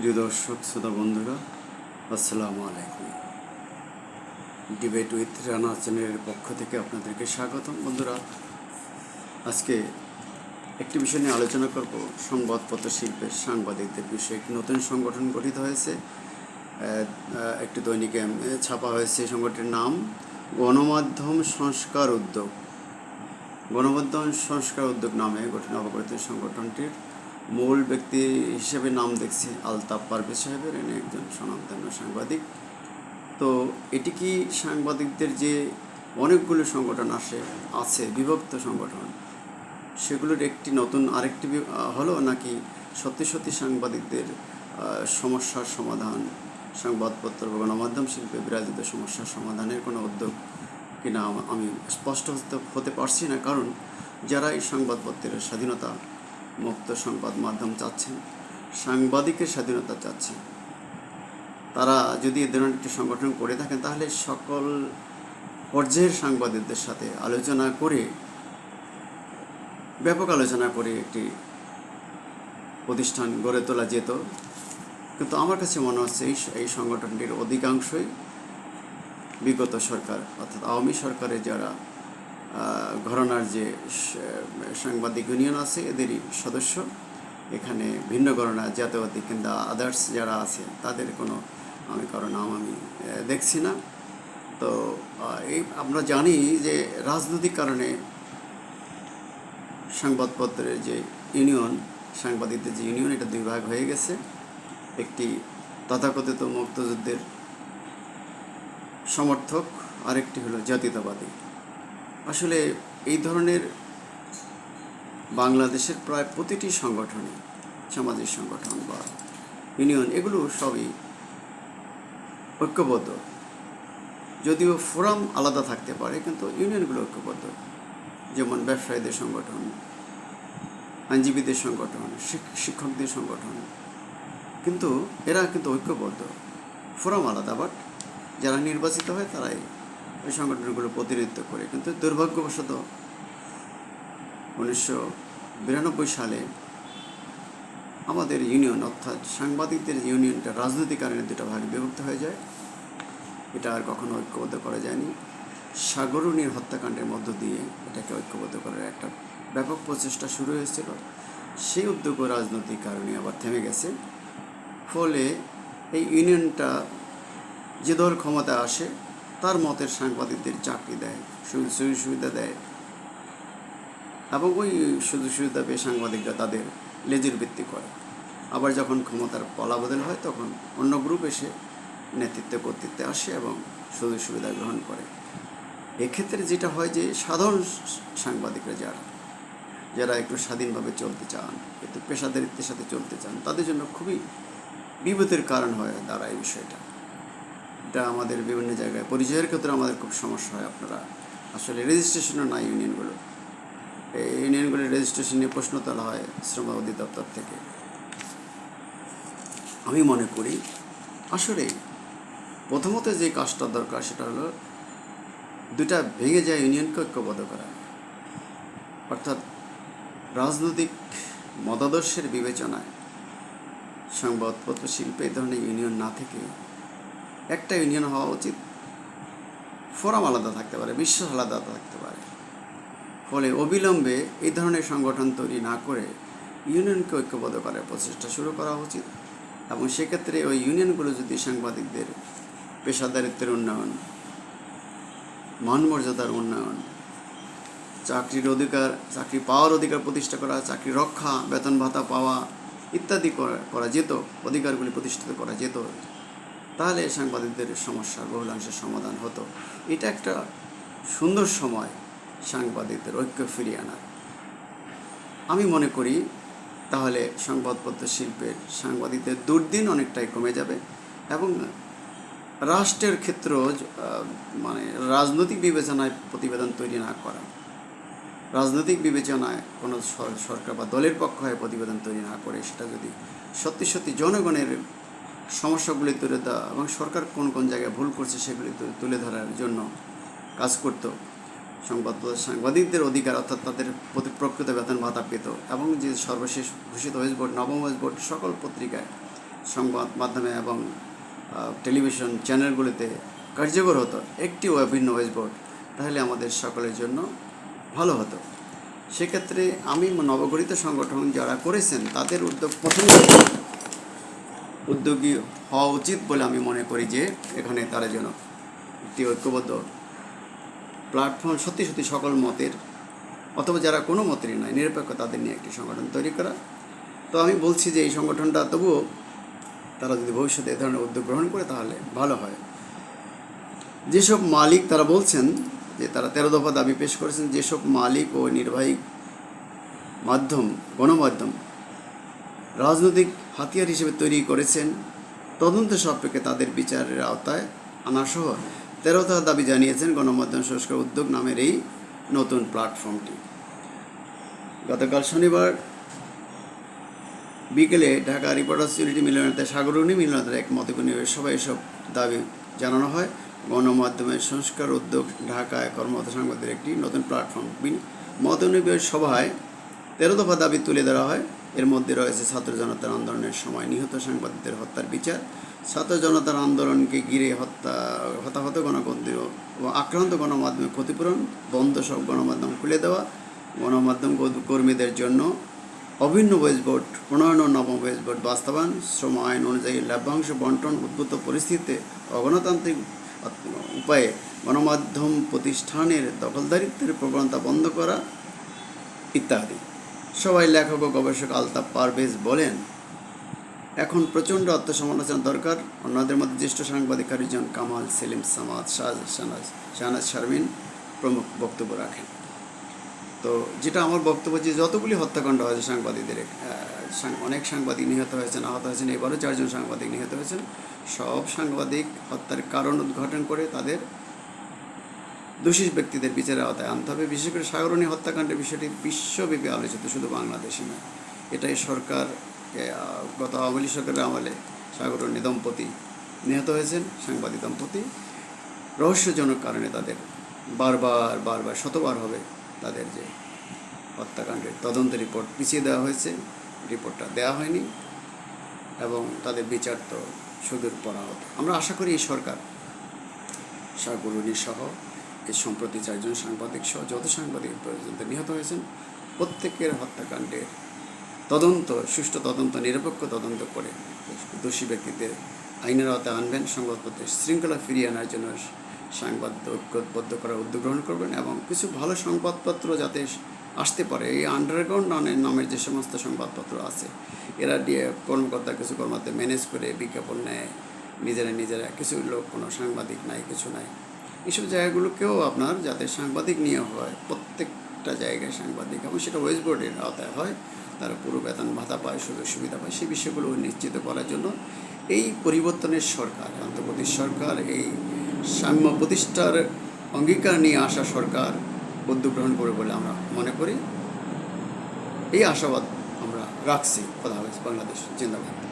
প্রিয় দর্শক, শ্রোতা বন্ধুরা, আসসালামু আলাইকুম। ডিবেট উইথ রানা চ্যানেলের পক্ষ থেকে আপনাদেরকে স্বাগতম। বন্ধুরা, আজকে একটি বিষয় নিয়ে আলোচনা করব। সংবাদপত্র শিল্পের সাংবাদিকদের বিষয়ে একটি নতুন সংগঠন গঠিত হয়েছে। একটি দৈনিকে ছাপা হয়েছে সংগঠনের নাম গণমাধ্যম সংস্কার উদ্যোগ। গণমাধ্যম সংস্কার উদ্যোগ নামে গঠিত নবগঠিত সংগঠনটির মূল ব্যক্তি হিসেবে নাম দেখছি আলতাফ পারভেজ সাহেবের, এনে একজন স্বনামধন্য সাংবাদিক। তো এটি কি সাংবাদিকদের যে অনেকগুলো সংগঠন আসে, আছে, বিভক্ত সংগঠন, সেগুলোর একটি নতুন আরেকটি হলো নাকি সত্যি সত্যি সাংবাদিকদের সমস্যার সমাধান, সংবাদপত্র বা গণমাধ্যম শিল্পে বিরাজিত সমস্যার সমাধানের কোনো উদ্যোগ কিনা আমি স্পষ্ট হতে পারছি না। কারণ যারা এই সংবাদপত্রের স্বাধীনতা মুক্ত সংবাদ মাধ্যম চাচ্ছেন, সাংবাদিকের স্বাধীনতা চাচ্ছেন। তারা যদি এ ধরনের একটি সংগঠন করে থাকেন, তাহলে সকল পর্যায়ের সাংবাদিকদের সাথে আলোচনা করে, ব্যাপক আলোচনা করে একটি প্রতিষ্ঠান গড়ে তোলা যেত। কিন্তু আমার কাছে মনে হচ্ছে এই এই সংগঠনটির অধিকাংশই বিগত সরকার, অর্থাৎ আওয়ামী সরকারের যারা ঘরানার যে সাংবাদিক ইউনিয়ন আছে, এদেরই সদস্য। এখানে ভিন্ন ঘরনা জাতীয়বাদী কিংবা আদার্স যারা আছে, তাদের কোনো আমি কারও নাম আমি দেখছি না। তো এই আমরা জানি যে রাজনৈতিক কারণে সংবাদপত্রের যে ইউনিয়ন, সাংবাদিকদের যে ইউনিয়ন, এটা দুই ভাগ হয়ে গেছে। একটি তথাকথিত মুক্তযুদ্ধের সমর্থক, আরেকটি হলো জাতীয়তাবাদী। আসলে এই ধরনের বাংলাদেশের প্রায় প্রতিটি সংগঠনই সামাজিক সংগঠন বা ইউনিয়ন, এগুলো সবই ঐক্যবদ্ধ। যদিও ফোরাম আলাদা থাকতে পারে, কিন্তু ইউনিয়নগুলো ঐক্যবদ্ধ। যেমন ব্যবসায়ীদের সংগঠন, আইনজীবীদের সংগঠন শিক্ষকদের সংগঠন। কিন্তু এরা কিন্তু ঐক্যবদ্ধ। ফোরাম আলাদা, বাট যারা নির্বাচিত হয় তারাই ওই সংগঠনগুলো প্রতিনিধিত্ব করে। কিন্তু দুর্ভাগ্যবশত উনিশশো বিরানব্বই সালে আমাদের ইউনিয়ন অর্থাৎ সাংবাদিকদের ইউনিয়নটা রাজনৈতিক কারণে দুটো ভাগে বিভক্ত হয়ে যায়। এটা আর কখনো ঐক্যবদ্ধ করা যায়নি। সাগরণীর হত্যাকাণ্ডের মধ্য দিয়ে এটাকে ঐক্যবদ্ধ করার একটা ব্যাপক প্রচেষ্টা শুরু হয়েছিল। সেই উদ্যোগও রাজনৈতিক কারণে আবার থেমে গেছে। ফলে এই ইউনিয়নটা যে দল ক্ষমতা আসে তার মতের সাংবাদিকদের চাকরি দেয়, সুযোগ সুবিধা দেয়। এবং ওই সুযোগ সুবিধা পেয়ে সাংবাদিকরা তাদের লেজের ভিত্তি করে। আবার যখন ক্ষমতার পলাবদল হয়, তখন অন্য গ্রুপ এসে নেতৃত্বে কর্তৃত্বে আসে এবং সুযোগ সুবিধা গ্রহণ করে। এক্ষেত্রে যেটা হয় যে, সাধারণ সাংবাদিকরা যারা যারা একটু স্বাধীনভাবে চলতে চান, একটু পেশাদারিত্বের সাথে চলতে চান, তাদের জন্য খুবই বিপদের কারণ হয় দাঁড়ায় বিষয়টা। এটা আমাদের বিভিন্ন জায়গায়। পরিচয়ের ক্ষেত্রে আমাদের খুব সমস্যা হয় আপনারা। আসলে রেজিস্ট্রেশনও নাই ইউনিয়নগুলো। এই ইউনিয়নগুলির রেজিস্ট্রেশন নিয়ে প্রশ্ন তোলা হয় শ্রম অধিদপ্তর থেকে। আমি মনে করি, আসলে প্রথমত যে কাজটা দরকার সেটা হলো দুটা ভেঙে যায় ইউনিয়নকে ঐক্যবদ্ধ করা। অর্থাৎ রাজনৈতিক মতাদর্শের বিবেচনায় সংবাদপত্র শিল্পে এই ধরনের ইউনিয়ন না থেকে একটা ইউনিয়ন হওয়া উচিত। ফোরাম আলাদা থাকতে পারে বিশ্ব আলাদা থাকতে পারে। ফলে অবিলম্বে এই ধরনের সংগঠন তৈরি না করে ইউনিয়নকে ঐক্যবদ্ধ করার প্রচেষ্টা শুরু করা উচিত এবং সেক্ষেত্রে ওই ইউনিয়নগুলো যদি সাংবাদিকদের পেশাদারিত্বের উন্নয়ন মানমর্যাদার উন্নয়ন, চাকরির অধিকার, চাকরি পাওয়ার অধিকার প্রতিষ্ঠা করা, চাকরি রক্ষা, বেতন ভাতা পাওয়া ইত্যাদি করা করা যেত, অধিকারগুলি প্রতিষ্ঠিত করা যেত। তাহলে সাংবাদিকদের সমস্যার বহুলাংশের সমাধান হতো। এটা একটা সুন্দর সময় সাংবাদিকদের ঐক্য ফিরিয়ে আনার আমি মনে করি তাহলে সংবাদপত্র শিল্পের সাংবাদিকদের দুর্দিন অনেকটাই কমে যাবে এবং রাষ্ট্রের ক্ষেত্র মানে রাজনৈতিক বিবেচনায় প্রতিবেদন তৈরি না করা, রাজনৈতিক বিবেচনায় কোনো সরকার বা দলের পক্ষ হয়ে প্রতিবেদন তৈরি না করে সেটা যদি সত্যি সত্যি জনগণের সমস্যাগুলি তুলে দেওয়া এবং সরকার কোন কোন জায়গায় ভুল করছে সেগুলি তুলে ধরার জন্য কাজ করত। সংবাদ সাংবাদিকদের অধিকার অর্থাৎ তাদের প্রতি প্রকৃত বেতন ভাতা পেত এবং যে সর্বশেষ ঘোষিত ওয়েস্ট বোর্ড, নবম ওয়েস্ট বোর্ড সকল পত্রিকায় সংবাদ মাধ্যমে এবং টেলিভিশন চ্যানেলগুলিতে কার্যকর হতো। একটি অভিন্ন ওয়েজ বোর্ড তাহলে আমাদের সকলের জন্য ভালো হতো। সেক্ষেত্রে আমি নবগঠিত সংগঠন যারা করেছেন তাদের উদ্যোগ প্রথম উদ্যোগী হওয়া উচিত বলে আমি মনে করি যে এখানে তারা যেন একটি ঐক্যবদ্ধ প্ল্যাটফর্ম সত্যি সত্যি সকল মতের, অথবা যারা কোনো মতেরই নয়, নিরপেক্ষ তাদের নিয়ে একটি সংগঠন তৈরি করা। তো আমি বলছি যে এই সংগঠনটা তবুও তারা যদি ভবিষ্যতে এ ধরনের উদ্যোগ গ্রহণ করে তাহলে ভালো হয়। যেসব মালিক তারা বলছেন যে তারা তেরো দফা দাবি পেশ করেছেন, যেসব মালিক ও নির্বাহী মাধ্যম, গণমাধ্যম, রাজনৈতিক হাতিয়ার হিসেবে তৈরি করেছেন। তদন্ত সাপেক্ষে তাদের বিচারের আওতায় আনাসহ তেরো দফা দাবি জানিয়েছেন গণমাধ্যম সংস্কার উদ্যোগ নামের এই নতুন প্ল্যাটফর্মটি। গতকাল শনিবার বিকেলে ঢাকা রিপোর্টার্স ইউনিটি মিলনাতে সাগরণী মিলনাতে এক মতবিনিয়োগ সভায় এসব দাবি জানানো হয়। গণমাধ্যমের সংস্কার উদ্যোগ ঢাকায় কর্মরত সাংবাদিকদের একটি নতুন প্ল্যাটফর্ম। মতবিনিয়োগ সভায় তেরো দফা দাবি তুলে ধরা হয়। এর মধ্যে রয়েছে ছাত্র জনতার আন্দোলনের সময় নিহত সাংবাদিকদের হত্যার বিচার, ছাত্র জনতার আন্দোলনকে ঘিরে হত্যা, হতাহত গণকর্মী ও আক্রান্ত গণমাধ্যমের ক্ষতিপূরণ, বন্ধ সব গণমাধ্যম খুলে দেওয়া, গণমাধ্যম কর্মীদের জন্য অভিন্ন ওয়েজ বোর্ড প্রণয়ন নবম বোর্ড বাস্তবায়ন, শ্রম আইন অনুযায়ী লভ্যাংশ বন্টন, উদ্ভূত পরিস্থিতিতে অগণতান্ত্রিক উপায়ে গণমাধ্যম প্রতিষ্ঠানের দখলদারিত্বের প্রবণতা বন্ধ করা ইত্যাদি। সবাই লেখক ও গবেষক আলতাফ পারভেজ বলেন, এখন প্রচণ্ড আত্মসমালোচনা দরকার। অন্যদের মধ্যে জ্যেষ্ঠ সাংবাদিক কারিজন কামাল সেলিম, সামাদ শাহ, শাহনাজ শাহনাজ শারমিন প্রমুখ বক্তব্য রাখেন। তো যেটা আমার বক্তব্য যে যতগুলি হত্যাকাণ্ড হয়েছে সাংবাদিকদের অনেক সাংবাদিক নিহত হয়েছেন, আহত হয়েছেন, এবারও চারজন সাংবাদিক নিহত হয়েছেন। সব সাংবাদিক হত্যার কারণ উদ্ঘাটন করে তাদের দোষী ব্যক্তিদের বিচারের আওতায় আনতে হবে। বিশেষ করে সাগরণী হত্যাকাণ্ডের বিষয়টি বিশ্বব্যাপী আলোচিত, শুধু বাংলাদেশে নয়। এটাই সরকার গত আওয়ামী সরকারের আমলে সাগরণী দম্পতি নিহত হয়েছেন, সাংবাদিক দম্পতি। রহস্যজনক কারণে তাদের বারবার বারবার, শতবার হবে তাদের যে হত্যাকাণ্ডের তদন্ত রিপোর্ট পিছিয়ে দেওয়া হয়েছে। রিপোর্টটা দেওয়া হয়নি এবং তাদের বিচার তো সুদূর পড়া হতো আমরা আশা করি এই সরকার সাগরণী সহ সম্প্রতি চারজন সাংবাদিক সহ যত সাংবাদিক পর্যন্ত নিহত হয়েছেন, প্রত্যেকের হত্যাকাণ্ডের তদন্ত, সুষ্ঠু তদন্ত, নিরপেক্ষ তদন্ত করে দোষী ব্যক্তিদের আইনের আওতায় আনবেন। সংবাদপত্রের শৃঙ্খলা ফিরিয়ে আনার জন্য সাংবাদ ঐক্যবদ্ধ করার উদ্যোগ গ্রহণ করবেন এবং কিছু ভালো সংবাদপত্র যাতে আসতে পারে। এই আন্ডারগ্রাউন্ড নামের যে সমস্ত সংবাদপত্র আছে, এরা দিয়ে কর্মকর্তা কিছু কর্মকর্তা ম্যানেজ করে বিজ্ঞাপন নেয়। নিজেরা নিজেরা কিছু লোক কোনো সাংবাদিক নাই, কিছু নাই। এইসব জায়গাগুলোকেও আপনার যাতে সাংবাদিক নিয়ে হয়, প্রত্যেকটা জায়গায় সাংবাদিক এবং সেটা ওয়েস্ট বোর্ডের আওতায় হয়, তারা পুরো বেতন ভাতা পায়, সুযোগ সুবিধা পায়, সেই বিষয়গুলো নিশ্চিত করার জন্য এই পরিবর্তনের সরকার, অন্তর্বর্তী সরকার, এই সাম্য প্রতিষ্ঠার অঙ্গীকার নিয়ে আসা সরকার উদ্যোগ গ্রহণ করবে বলে আমরা মনে করি। এই আশাবাদ আমরা রাখছি। কথা হয়েছে বাংলাদেশ জিন্দাবাদ।